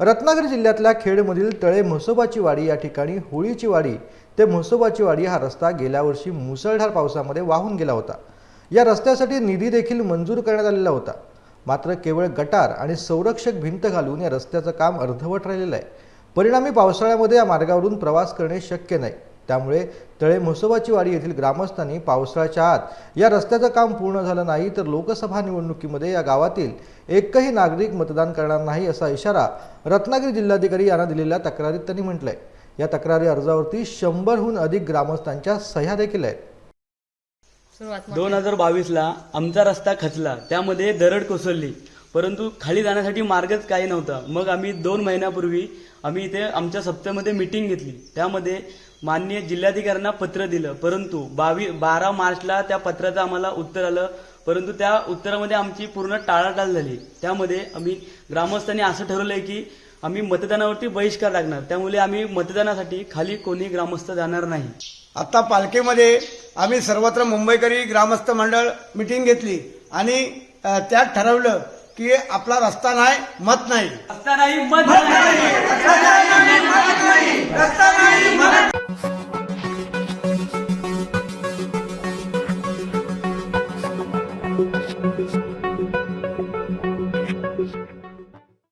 रत्नागिरी जिल्ह्यातल्या खेडमधील तळे म्हसोबाची वाडी या ठिकाणी होळीची वाडी ते म्हसोबाची वाडी हा रस्ता गेल्या वर्षी मुसळधार पावसामध्ये वाहून गेला होता. या रस्त्यासाठी निधी देखील मंजूर करण्यात आलेला होता. मात्र केवळ गटार आणि संरक्षक भिंत घालून या रस्त्याचं काम अर्धवट राहिलेलं आहे. परिणामी पावसाळ्यामध्ये या मार्गावरून प्रवास करणे शक्य नाही. त्यामुळे तळे म्हसोबाची वाडी येथील ग्रामस्थांनी पावसाळ्याच्या आत या रस्त्याचं काम पूर्ण झालं नाही तर लोकसभा निवडणुकीमध्ये या गावातील एकही नागरिक मतदान करणार नाही असा इशारा रत्नागिरी जिल्हाधिकारी यांना दिलेल्या तक्रारीत त्यांनी म्हटलंय. या तक्रारी अर्जावरती शंभरहून अधिक ग्रामस्थांच्या सह्या देखील आहेत. सुरुवात दोन हजार बावीसला आमचा रस्ता खचला त्यामध्ये दरड कोसळली. परंतु खाली जाण्यासाठी मार्गच काही नव्हता. मग आम्ही दोन महिन्यापूर्वी आम्ही इथे आमच्या सप्त्यामध्ये मीटिंग घेतली. त्यामध्ये माननीय जिल्हाधिकाऱ्यांना पत्र दिलं. परंतु बावी बारा मार्चला त्या पत्राचं आम्हाला उत्तर आलं. परंतु त्या उत्तरामध्ये आमची पूर्ण टाळाटाळ झाली. त्यामध्ये आम्ही ग्रामस्थांनी असं ठरवलंय की आम्ही मतदानावरती बहिष्कार लागणार त्यामुळे आम्ही मतदानासाठी खाली कोणी ग्रामस्थ जाणार नाही. आता पालखीमध्ये आम्ही सर्वत्र मुंबईकरी ग्रामस्थ मंडळ मिटिंग घेतली. आणि त्यात ठरवलं की आपला रस्ता नाही मत नाही. रस्ता नाही मत नाही. रस्ता नाही.